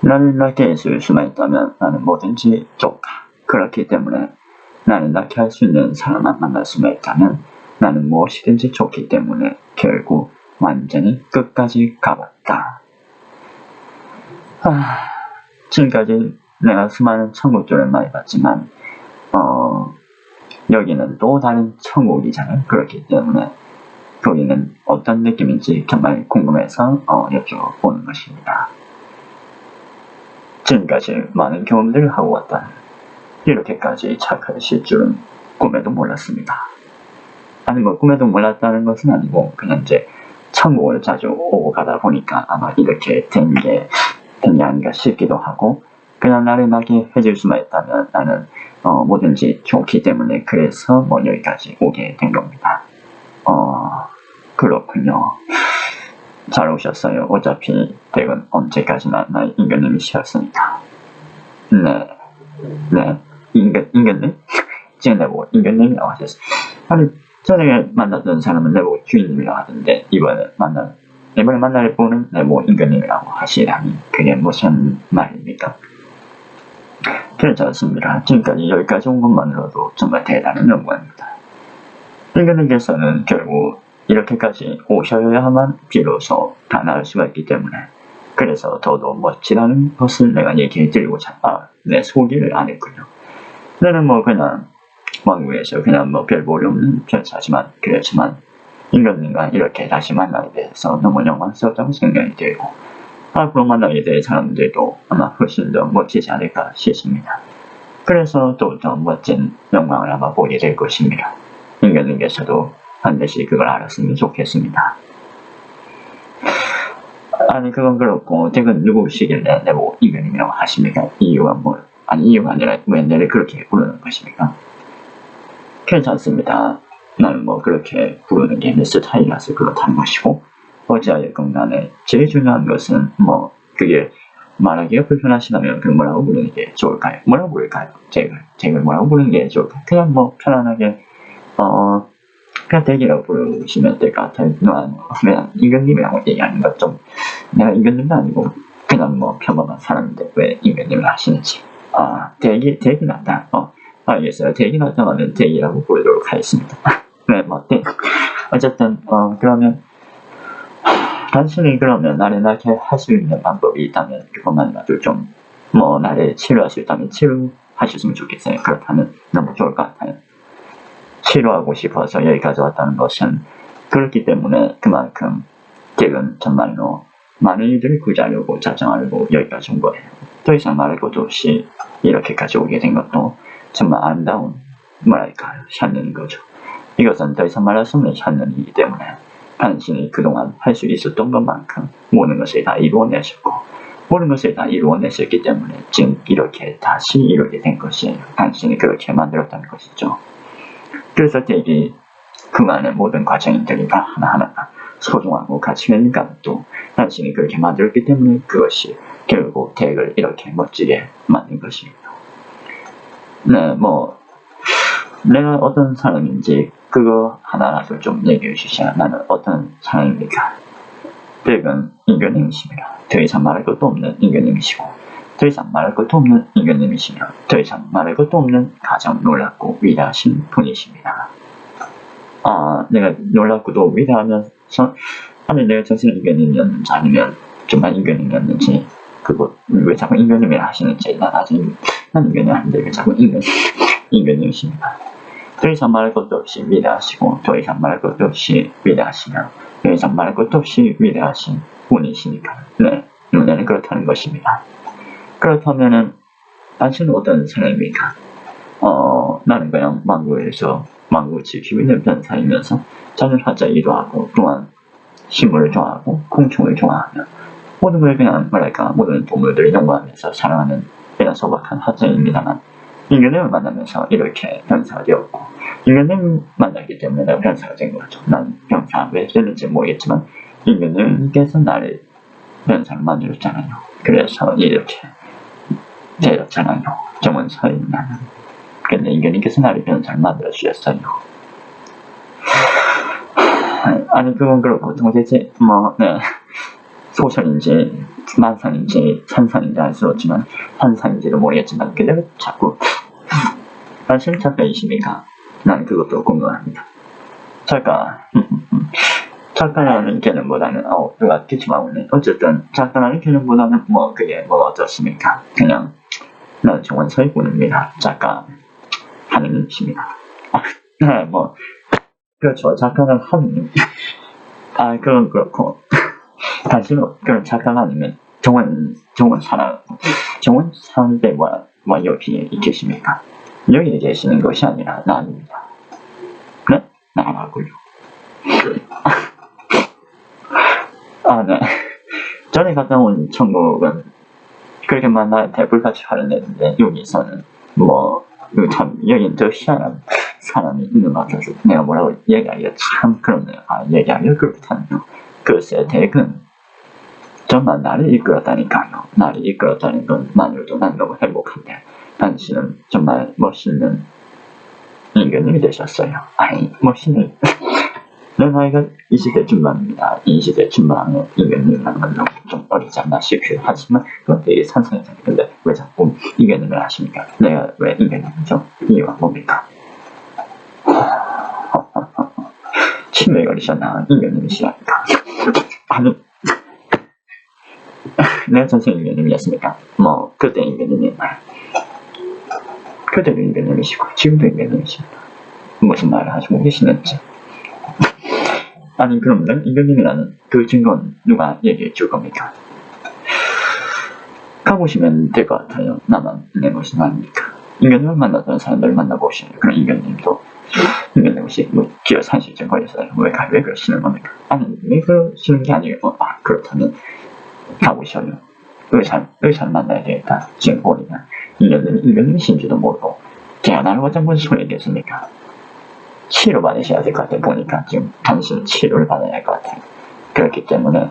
나를 낳게 해줄 수만 있다면 나는 뭐든지 좋다. 그렇기 때문에 나를 낳게 할 수 있는 사람만 만날 수만 있다면 나는 무엇이든지 좋기 때문에 결국 완전히 끝까지 가봤다. 아, 지금까지 내가 수많은 천국들을 많이 봤지만 어, 여기는 또 다른 천국이잖아요. 그렇기 때문에 거기는 어떤 느낌인지 정말 궁금해서 어, 여쭤보는 것입니다. 지금까지 많은 경험들을 하고 왔다. 이렇게까지 착하실 줄은 꿈에도 몰랐습니다. 아니 뭐 꿈에도 몰랐다는 것은 아니고 그냥 이제 천국을 자주 오고 가다 보니까 아마 이렇게 된 게 된게 아닌가 싶기도 하고 그냥 나를 나게 해줄 수만 있다면 나는 어, 뭐든지 좋기 때문에 그래서 뭐 여기까지 오게 된 겁니다. 어 그렇군요. 잘 오셨어요. 어차피 댁은 언제까지나 나의 임금님이시었으니까. 네, 네, 임금, 임금님? 지금 내보고 임금님이라고 하셨어요. 아니, 전에 만났던 사람은 내보고 주인님이라고 하던데, 이번에 만날, 이번에 만날 분은 내보고 임금님이라고 하시다니, 그게 무슨 말입니까? 괜찮습니다. 지금까지 여기까지 온 것만으로도 정말 대단한 영광입니다. 임금님께서는 결국 이렇게까지 오셔야만 비로소 다 나을 수가 있기 때문에 그래서 더더욱 멋지다는 것을 내가 얘기해 드리고자 아, 내 소개를 안 했군요. 나는 뭐 그냥 왕국에서 그냥 뭐 별 볼이 없는 별사지만 그렇지만 인간님과 이렇게 다시 만나게 돼서 너무 영광스럽다고 생각이 들고 앞으로 만나게 될 사람들도 아마 훨씬 더 멋지지 않을까 싶습니다. 그래서 또 더 멋진 영광을 아마 보게 될 것입니다. 인간님께서도 반드시 그걸 알았으면 좋겠습니다. 아니 그건 그렇고 댁은 누구시길래 내고 이변이라고 하십니까? 이유가 뭐 아니 이유가 아니라 왜 내를 그렇게 부르는 것입니까? 괜찮습니다. 나는 뭐 그렇게 부르는 게 내 스타일이라서 그렇다는 것이고 어찌하였건 간에 제일 중요한 것은 뭐 그게 말하기가 불편하시다면 그 뭐라고 부르는 게 좋을까요? 뭐라고 부를까요? 잭을 잭을 뭐라고 부르는 게 좋을까요? 그냥 뭐 편안하게 어 그냥 대기라고 부르시면 될 것 같아요. 그냥, 그냥 임금님이라고 얘기하는 것 좀, 내가 임금님도 아니고, 그냥 뭐 평범한 사람인데 왜 임금님을 하시는지. 아, 대기, 대기 나다. 어, 알겠어요. 대기 나다면 대기라고 부르도록 하겠습니다. 네, 뭐, 네. 어쨌든, 어, 그러면, 단순히 그러면 나를 낳게 할 수 있는 방법이 있다면 그것만이라도 좀, 뭐, 나를 치료할 수 있다면 치료하셨으면 좋겠어요. 그렇다면 너무 좋을 것 같아요. 치료하고 싶어서 여기까지 왔다는 것은 그렇기 때문에 그만큼 댁은 정말로 많은 이들을 구제하려고 자정하려고 여기까지 온 거예요. 더 이상 말할 것도 없이 이렇게까지 오게 된 것도 정말 아름다운 뭐랄까요 샷는 거죠. 이것은 더 이상 말할 수 없는 샷는이기 때문에 당신이 그동안 할 수 있었던 것만큼 모든 것을 다 이루어내셨고 모든 것을 다 이루어냈었기 때문에 지금 이렇게 다시 이렇게 된 것이에요. 당신이 그렇게 만들었다는 것이죠. 그래서 되게 그만의 모든 과정들이가 하나하나 소중하고 가치가 있는 것도 당신이 그렇게 만들었기 때문에 그것이 결국 덱을 이렇게 멋지게 만든 것이에요. 네, 뭐 내가 어떤 사람인지 그거 하나라도 좀 얘기해 주셔야 나는 어떤 사람입니까? 덱은 인간님이십니다. 더 이상 말할 것도 없는 인간님이시고 더 이상 말할 것도 없는 인간님이시며 더 이상 말할 것도 없는 가장 놀랍고 위대하신 분이십니다. 아, 내가 놀랍고도 위대하면서 아니 내가 정신은 인간님이었는지 아니면 정말 인간님이었는지 그거 왜 자꾸 인간님이라 하시는지 난 아직 난 아닌데 왜 자꾸 인간 인간님이십니다. 더 이상 말할 것도 없이 위대하시고 더 이상 말할 것도 없이 위대하시며 더 이상 말할 것도 없이 위대하신 분이시니까 네 눈에는 그렇다는 것입니다. 그렇다면은 당신은 어떤 사람입니까? 어, 나는 그냥 망고에서 망고 지키고 있는 변사이면서 자연 화자이기도 하고 또한 식물을 좋아하고 콩충을 좋아하며 모든 걸 그냥 뭐랄까 모든 동물들을 연구하면서 사랑하는 그냥 소박한 화자입니다만 인간을 만나면서 이렇게 변사가 되었고 인간을 만났기 때문에 내가 변사가 된 거죠. 난 변사 왜 됐는지 모르겠지만 인간님께서 나를 변사를 만들었잖아요. 그래서 이렇게 되었잖아요. 정원서에 나는. 근데 인간님께서 나를 변사를 만들어주셨어요. 아니, 그건 그렇고, 도대체, 뭐, 네. 소설인지 만상인지 산상인지 알 수 없지만 환상인지도 모르겠지만 그대로 자꾸 사실 작가이십니까? 난 그것도 궁금합니다. 작가 작가라는 개념보다는 어 누가 기침하고는 어쨌든 작가라는 개념보다는 뭐 그게 뭐 어떻습니까? 그냥 나는 정원 서희군입니다. 작가 하느님이십니다. 네, 뭐 그렇죠. 작가는 하느님. 아 그건 그렇고 당신은 그런 작가가 아니면 정원 정원 사람 정원 사람들과 뭐 여기 계십니까? 여기 계시는 것이 아니라 나입니다. 네? 나라고요. 아, 네. 전에 갔다 온 천국은 그렇게 만나 대불같이 활용했는데 여기서는 뭐, 이거 참, 여긴 더 희한한 사람이 있는 것 같아서 내가 뭐라고 얘기하기가 참 그렇네요. 아, 얘기하기가 그렇다네요. 글쎄, 댁은 정말 나를 이끌었다니까요. 나를 이끌었다는 것만으로도 난 너무 행복한데 당신은 정말 멋있는 인간님이 되셨어요. 아니, 멋있는 내 나이가 20대 중반입니다. 20대 중반의 인간님이라는 건 너무 좀 어리지 않나 싶어요. 하지만 되게 산성이잖아요. 근데 왜 자꾸 인간님을 하십니까? 내가 왜 인간님이죠? 이유가 뭡니까? 치매에 걸리셨나? 인간님이시라니까. 아니, 내가 전생 인간님이었습니까? 뭐, 그때 인간님이 그때도 인간님이시고, 지금도 인간님이십니다. 무슨 말을 하시고 계시는지. 아니, 그럼 난 인간님이라는 그 증거는 누가 얘기해 줄 겁니까? 가보시면 될 것 같아요. 나만 내 것이 아닙니까? 인간을 만나던 사람들 만나보시는 그런 인간님도 인간님 혹시 뭐 기어 산실증 걸려서 왜, 가- 왜 그러시는 겁니까? 아니, 왜 그러시는 게 아니고, 아, 그렇다면 가보셔요. 의사, 의사를 만나야 되겠다. 지금 보니까 인간님, 인간님이신지도 모르고 제가 나를 어떤 분 소리겠습니까? 치료 받으셔야 될 것 같아요. 보니까 지금 당신은 치료를 받아야 할 것 같아요. 그렇기 때문에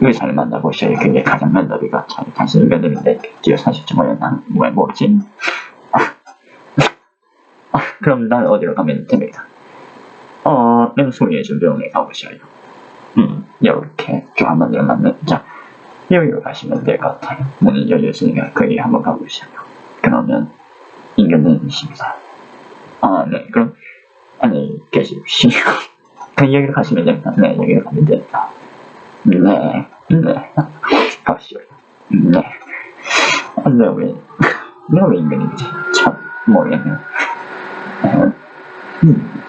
의사를 만나보셔야 그게 가장 면접이 같아요. 당신 인간들인데 기어 사실쯤 걸렸나? 왜 뭐지? 아, 그럼 난 어디로 가면 됩니까? 어, 맹소리의 준병원에 가보셔요. 음, 이렇게 좀 한번 일어나면 자, 여기로 가시면 될 것 같아요. 문이 열렸으니까 거기 한번 가보셔요. 그러면 인간님이십니다. 아, 네. 그럼 안녕히 계십시오. 그럼 여기로 가시면 됩니다. 네, 여기로 가면 됩니다. 네, 네. 가시오. 네. 아, 네, 왜, 내가 왜 인간인지 참 모르겠네요. 어, 음.